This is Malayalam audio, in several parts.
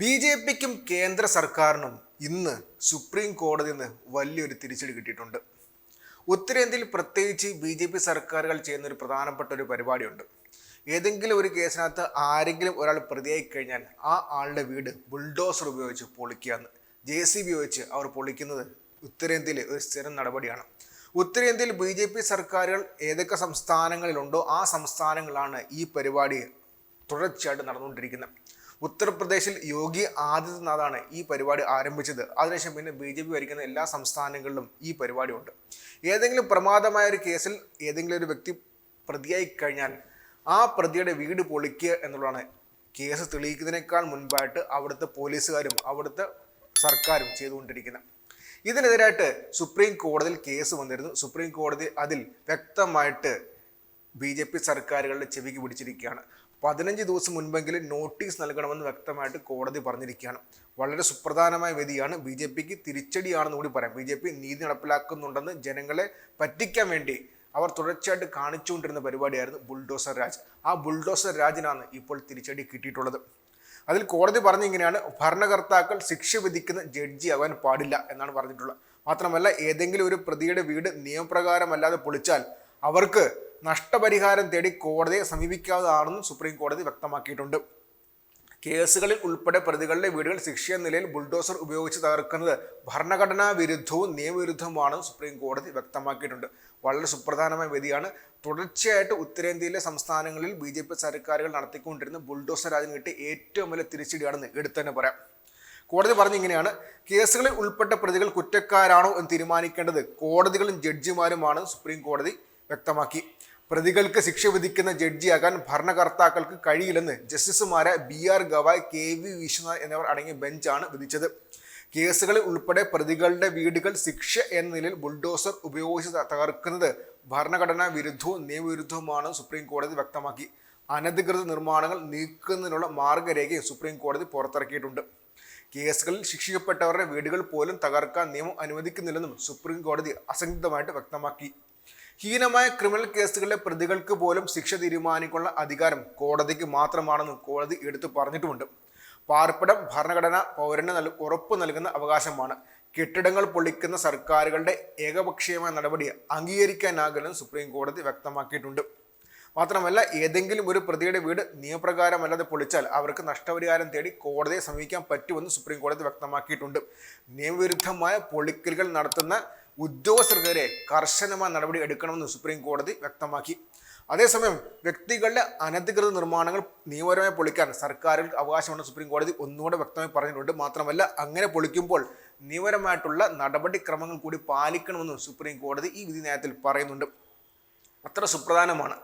ബി ജെ പിക്കും കേന്ദ്ര സർക്കാരിനും ഇന്ന് സുപ്രീം കോടതിയിൽ നിന്ന് വലിയൊരു തിരിച്ചടി കിട്ടിയിട്ടുണ്ട്. ഉത്തരേന്ത്യയിൽ പ്രത്യേകിച്ച് ബി ജെ പി സർക്കാരുകൾ ചെയ്യുന്ന ഒരു പ്രധാനപ്പെട്ട ഒരു പരിപാടിയുണ്ട്. ഏതെങ്കിലും ഒരു കേസിനകത്ത് ആരെങ്കിലും ഒരാൾ പ്രതിയായി കഴിഞ്ഞാൽ ആ ആളുടെ വീട് ബുൾഡോസർ ഉപയോഗിച്ച് പൊളിക്കുകയെന്ന് ജെ സി ബി ഉപയോഗിച്ച് അവർ പൊളിക്കുന്നത് ഉത്തരേന്ത്യയിലെ ഒരു സ്ഥിരം നടപടിയാണ്. ഉത്തരേന്ത്യയിൽ ബി ജെ പി സർക്കാരുകൾ ഏതൊക്കെ സംസ്ഥാനങ്ങളിലുണ്ടോ ആ സംസ്ഥാനങ്ങളാണ് ഈ പരിപാടി തുടർച്ചയായിട്ട് നടന്നുകൊണ്ടിരിക്കുന്നത്. ഉത്തർപ്രദേശിൽ യോഗി ആദിത്യനാഥാണ് ഈ പരിപാടി ആരംഭിച്ചത്. അതിനുശേഷം പിന്നെ ബി ജെ പി ഭരിക്കുന്ന എല്ലാ സംസ്ഥാനങ്ങളിലും ഈ പരിപാടി ഉണ്ട് ഏതെങ്കിലും പ്രമാദമായ ഒരു കേസിൽ ഏതെങ്കിലും ഒരു വ്യക്തി പ്രതിയായി കഴിഞ്ഞാൽ ആ പ്രതിയുടെ വീട് പൊളിക്കുക എന്നുള്ളതാണ്. കേസ് തെളിയിക്കുന്നതിനേക്കാൾ മുൻപായിട്ട് അവിടുത്തെ പോലീസുകാരും അവിടുത്തെ സർക്കാരും ചെയ്തുകൊണ്ടിരിക്കുന്നത്. ഇതിനെതിരായിട്ട് സുപ്രീം കോടതിയിൽ കേസ് വന്നിരുന്നു. സുപ്രീം കോടതി അതിൽ വ്യക്തമായിട്ട് ബി ജെ പി സർക്കാരുകളുടെ ചെവിക്ക് പിടിച്ചിരിക്കുകയാണ്. പതിനഞ്ച് ദിവസം മുൻപെങ്കിലും നോട്ടീസ് നൽകണമെന്ന് വ്യക്തമായിട്ട് കോടതി പറഞ്ഞിരിക്കുകയാണ്. വളരെ സുപ്രധാനമായ വിധിയാണ്. ബി ജെ പിക്ക് തിരിച്ചടിയാണെന്ന് കൂടി പറയാം. ബി ജെ പി നീതി നടപ്പിലാക്കുന്നുണ്ടെന്ന് ജനങ്ങളെ പറ്റിക്കാൻ വേണ്ടി അവർ തുടർച്ചയായിട്ട് കാണിച്ചുകൊണ്ടിരുന്ന പരിപാടിയായിരുന്നു ബുൾഡോസർ രാജ്. ആ ബുൾഡോസർ രാജിനാണ് ഇപ്പോൾ തിരിച്ചടി കിട്ടിയിട്ടുള്ളത്. അതിൽ കോടതി പറഞ്ഞിങ്ങനെയാണ് ഭരണകർത്താക്കൾ ശിക്ഷ വിധിക്കുന്ന ജഡ്ജി ആകാൻ പാടില്ല എന്നാണ് പറഞ്ഞിട്ടുള്ളത്. മാത്രമല്ല ഏതെങ്കിലും ഒരു പ്രതിയുടെ വീട് നിയമപ്രകാരമല്ലാതെ പൊളിച്ചാൽ അവർക്ക് നഷ്ടപരിഹാരം തേടി കോടതിയെ സമീപിക്കാവുന്നതാണെന്നും സുപ്രീം കോടതി വ്യക്തമാക്കിയിട്ടുണ്ട്. കേസുകളിൽ ഉൾപ്പെടെ പ്രതികളുടെ വീടുകൾ ശിക്ഷ നിലയിൽ ബുൾഡോസർ ഉപയോഗിച്ച് തകർക്കുന്നത് ഭരണഘടനാ വിരുദ്ധവും നിയമവിരുദ്ധവുമാണെന്ന് സുപ്രീം കോടതി വ്യക്തമാക്കിയിട്ടുണ്ട്. വളരെ സുപ്രധാനമായ വിധിയാണ്. തുടർച്ചയായിട്ട് ഉത്തരേന്ത്യയിലെ സംസ്ഥാനങ്ങളിൽ ബി ജെ പി സർക്കാരുകൾ നടത്തിക്കൊണ്ടിരുന്ന ബുൾഡോസർ രാജ്യം കിട്ടിയ ഏറ്റവും വലിയ തിരിച്ചടിയാണെന്ന് എടുത്തു തന്നെ പറയാം. കോടതി പറഞ്ഞിങ്ങനെയാണ് കേസുകളിൽ ഉൾപ്പെട്ട പ്രതികൾ കുറ്റക്കാരാണോ എന്ന് തീരുമാനിക്കേണ്ടത് കോടതികളും ജഡ്ജിമാരുമാണ് സുപ്രീം കോടതി വ്യക്തമാക്കി. പ്രതികൾക്ക് ശിക്ഷ വിധിക്കുന്ന ജഡ്ജിയാകാൻ ഭരണകർത്താക്കൾക്ക് കഴിയില്ലെന്ന് ജസ്റ്റിസുമാരെ B R Gavai K V Vishwanath എന്നിവർ അടങ്ങിയ ബെഞ്ചാണ് വിധിച്ചത്. കേസുകളിൽ ഉൾപ്പെടെ പ്രതികളുടെ വീടുകൾ ശിക്ഷ എന്ന നിലയിൽ ബുൾഡോസർ ഉപയോഗിച്ച് തകർക്കുന്നത് ഭരണഘടനാ വിരുദ്ധവും നിയമവിരുദ്ധവുമാണ് സുപ്രീം കോടതി വ്യക്തമാക്കി. അനധികൃത നിർമ്മാണങ്ങൾ നീക്കുന്നതിനുള്ള മാർഗരേഖയും സുപ്രീം കോടതി പുറത്തിറക്കിയിട്ടുണ്ട്. കേസുകളിൽ ശിക്ഷിക്കപ്പെട്ടവരുടെ വീടുകൾ പോലും തകർക്കാൻ നിയമം അനുവദിക്കുന്നില്ലെന്നും സുപ്രീം കോടതി അസംഗിതമായിട്ട് വ്യക്തമാക്കി. ഹീനമായ ക്രിമിനൽ കേസുകളിലെ പ്രതികൾക്ക് പോലും ശിക്ഷ തീരുമാനിക്കാനുള്ള അധികാരം കോടതിക്ക് മാത്രമാണെന്നും കോടതി എടുത്തു പറഞ്ഞിട്ടുമുണ്ട്. പാർപ്പിടം ഭരണഘടന പൗരന് നൽ ഉറപ്പ് നൽകുന്ന അവകാശമാണ്. കെട്ടിടങ്ങൾ പൊളിക്കുന്ന സർക്കാരുകളുടെ ഏകപക്ഷീയമായ നടപടി അംഗീകരിക്കാനാകില്ലെന്ന് സുപ്രീം കോടതി വ്യക്തമാക്കിയിട്ടുണ്ട്. മാത്രമല്ല ഏതെങ്കിലും ഒരു പ്രതിയുടെ വീട് നിയമപ്രകാരമല്ലാതെ പൊളിച്ചാൽ അവർക്ക് നഷ്ടപരിഹാരം തേടി കോടതിയെ സമീപിക്കാൻ പറ്റുമെന്ന് സുപ്രീം കോടതി വ്യക്തമാക്കിയിട്ടുണ്ട്. നിയമവിരുദ്ധമായ പൊളിക്കലുകൾ നടത്തുന്ന ഉദ്യോഗസ്ഥർക്കെതിരെ കർശനമായ നടപടി എടുക്കണമെന്ന് സുപ്രീം കോടതി വ്യക്തമാക്കി. അതേസമയം വ്യക്തികളുടെ അനധികൃത നിർമ്മാണങ്ങൾ നിയമപരമായി പൊളിക്കാൻ സർക്കാരുകൾക്ക് അവകാശമുണ്ടെന്ന് സുപ്രീം കോടതി ഒന്നുകൂടെ വ്യക്തമായി പറഞ്ഞിട്ടുണ്ട്. മാത്രമല്ല അങ്ങനെ പൊളിക്കുമ്പോൾ നിയമപരമായിട്ടുള്ള നടപടിക്രമങ്ങൾ കൂടി പാലിക്കണമെന്നും സുപ്രീം കോടതി ഈ വിധി നയത്തിൽ പറയുന്നുണ്ട്. അത്ര സുപ്രധാനമാണ്.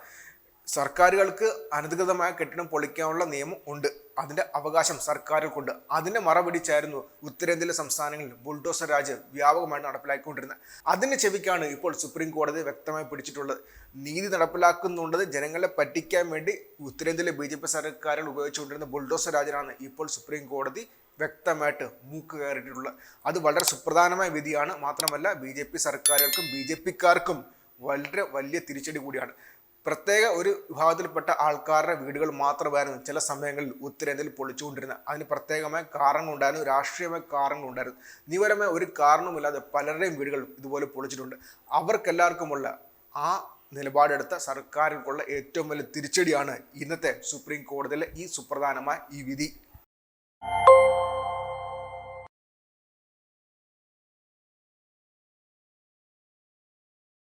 സർക്കാരുകൾക്ക് അനധികൃതമായ കെട്ടിടം പൊളിക്കാനുള്ള നിയമം ഉണ്ട്. അതിന്റെ അവകാശം സർക്കാരുകൾക്കുണ്ട്. അതിനെ മറപിടിച്ചായിരുന്നു ഉത്തരേന്ത്യയിലെ സംസ്ഥാനങ്ങളിൽ ബുൾഡോസർ രാജ് വ്യാപകമായി നടപ്പിലാക്കിക്കൊണ്ടിരുന്നത്. അതിന് ചെവിക്കാണ് ഇപ്പോൾ സുപ്രീം കോടതി വ്യക്തമായി പിടിച്ചിട്ടുള്ളത്. നീതി നടപ്പിലാക്കുന്നുണ്ടത് ജനങ്ങളെ പറ്റിക്കാൻ വേണ്ടി ഉത്തരേന്ത്യയിലെ ബി ജെ പി സർക്കാരുകൾ ഉപയോഗിച്ചുകൊണ്ടിരുന്ന ബുൾഡോസർ രാജനാണ് ഇപ്പോൾ സുപ്രീം കോടതി വ്യക്തമായിട്ട് മൂക്ക് കയറിയിട്ടുള്ളത്. അത് വളരെ സുപ്രധാനമായ വിധിയാണ്. മാത്രമല്ല ബി ജെ പി സർക്കാരുകൾക്കും ബി ജെ പിക്കാർക്കും വളരെ വലിയ തിരിച്ചടി കൂടിയാണ്. പ്രത്യേക ഒരു വിഭാഗത്തിൽപ്പെട്ട ആൾക്കാരുടെ വീടുകൾ മാത്രമായിരുന്നു. ചില സമയങ്ങളിൽ ഉത്തരേന്ത്യയിൽ പൊളിച്ചുകൊണ്ടിരുന്നത് അതിന് പ്രത്യേകമായ കാരണങ്ങളുണ്ടായിരുന്നു രാഷ്ട്രീയമായ കാരണങ്ങളുണ്ടായിരുന്നു. നിവരമായ ഒരു കാരണവുമില്ലാതെ പലരുടെയും വീടുകൾ ഇതുപോലെ പൊളിച്ചിട്ടുണ്ട്. അവർക്കെല്ലാവർക്കുമുള്ള ആ നിലപാടെടുത്ത സർക്കാരിൽക്കുള്ള ഏറ്റവും വലിയ തിരിച്ചടിയാണ് ഇന്നത്തെ സുപ്രീം കോടതിയിലെ ഈ സുപ്രധാനമായ ഈ വിധി.